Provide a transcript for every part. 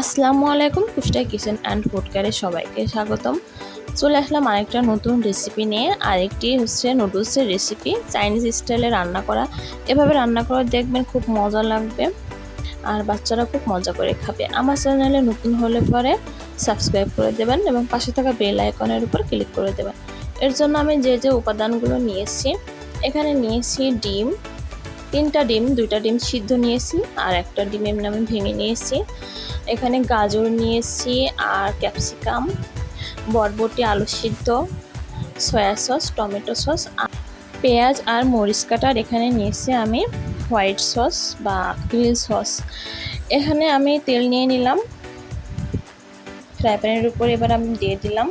আসসালামু আলাইকুম কুষ্টাই kitchen and ফুডকারে সবাইকে স্বাগতম। চলে আসলাম আরেকটা নতুন রেসিপি নিয়ে। আরেকটি হচ্ছে নুডলসের রেসিপি চাইনিজ স্টাইলে রান্না করা। এভাবে রান্না করে দেখবেন খুব মজা লাগবে আর বাচ্চারা খুব মজা করে খাবে। আমার চ্যানেলে নতুন হলে পরে সাবস্ক্রাইব করে দেবেন এবং পাশে থাকা বেল আইকনের উপর ক্লিক করে দেবেন। এর জন্য আমি যে যে উপাদানগুলো নিয়েছি, এখানে নিয়েছি ডিম তিনটা ডিম, দুইটা ডিম সিদ্ধ নিয়েছি আর একটা ডিম এমনি আমি ভেঙে নিয়েছি। এখানে গাজর নিয়েছি আর ক্যাপসিকাম, বরবটি, আলু সিদ্ধ, সয়া সস, টমেটো সস পেঁয়াজ আর মরিচ কাটার এখানে নিয়েছি আমি হোয়াইট সস বা গ্রিল সস। এখানে আমি তেল নিয়ে নিলাম। ফ্রাই প্যানের উপর এবার আমি দিয়ে দিলাম।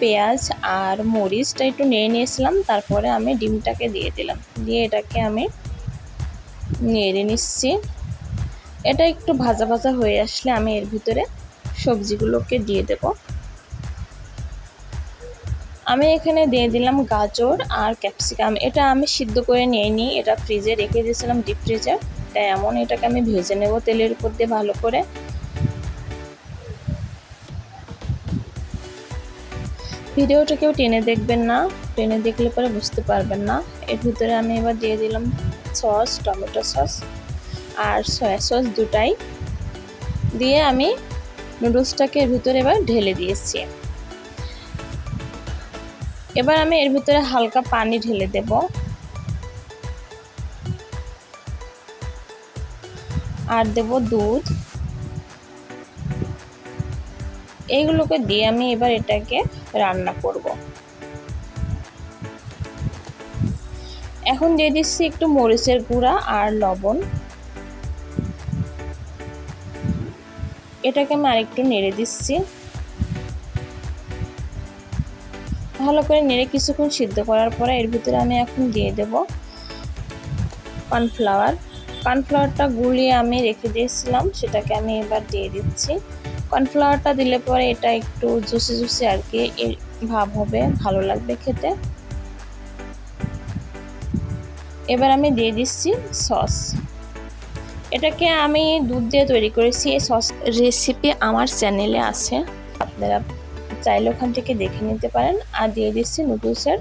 পেঁয়াজ আর মরিচটা একটু নিয়ে নিয়েছিলাম, তারপরে আমি ডিমটাকে দিয়ে দিলাম। দিয়ে এটাকে আমি নেড়ে নিচ্ছি। এটা একটু ভাজা ভাজা হয়ে আসলে আমি এর ভিতরে সবজিগুলোকে দিয়ে দেব। আমি এখানে দিয়ে দিলাম গাজর আর ক্যাপসিকাম। এটা আমি সিদ্ধ করে নিয়ে নিই এটা ফ্রিজে রেখে দিয়েছিলাম ডিপ ফ্রিজে। তাই এমন এটাকে আমি ভেজে নেব তেলের উপর দিয়ে ভালো করে। ভিডিওটা কেউ টেনে দেখবেন না। টেনে দেখলে পরে বুঝতে পারবেন না। এর ভিতরে আমি এবার দিয়ে দিলাম সস, টমেটো সস আর সয়া সস দুটাই। দিয়ে আমি নুডলসটাকে এর ভিতরে এবার ঢেলে দিয়েছি। এবার আমি এর ভিতরে হালকা পানি ঢেলে দেব। আর দেব দুধ। এইগুলোকে দিয়ে আমি এবার এটাকে রান্না করব। এখন দিয়ে দিচ্ছি একটু মরিচের গুঁড়া আর লবণ। এটাকে আমি আরেকটু নেড়ে দিচ্ছি। ভালো করে নেড়ে কিছুক্ষণ সিদ্ধ করার পরে এর ভিতরে আমি এখন দিয়ে দেব কর্নফ্লাওয়ার। কর্নফ্লাওয়ারটা গুলিয়ে আমি রেখে দিয়েছিলাম, সেটাকে আমি এবার দিয়ে দিচ্ছি। কর্নফ্লাওয়ারটা দিলে পরে এটা একটু জুসি জুসি আর কি ভাব হবে, ভালো লাগবে খেতে। এবার আমি দিয়ে দিচ্ছি সস। এটাকে আমি দুধ দিয়ে তৈরি করেছি, এই সস রেসিপি আমার চ্যানেলে আছে। আপনারা চাইলে ওখান থেকে দেখে নিতে পারেন। আর দিয়ে দিচ্ছি নুডলসের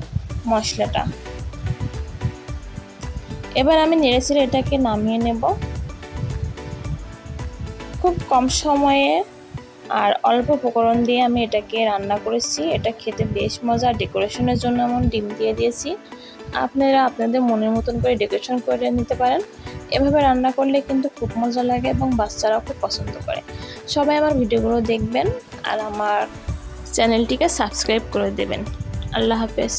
মশলাটা। এবার আমি নেড়েছেড়ে এটাকে নামিয়ে নেব। খুব কম সময়ে আর অল্প উপকরণ দিয়ে আমি এটাকে রান্না করেছি। এটা খেতে বেশ মজা ডেকোরেশনের জন্য এমন ডিম দিয়ে দিয়েছি। আপনারা আপনাদের মনের মতন করে ডেকোরেশন করে নিতে পারেন। এভাবে রান্না করলে কিন্তু খুব মজা লাগে এবং বাচ্চারাও খুব পছন্দ করে। সবাই আমার ভিডিওগুলো দেখবেন আর আমার চ্যানেলটিকে সাবস্ক্রাইব করে দেবেন। আল্লাহ হাফেজ।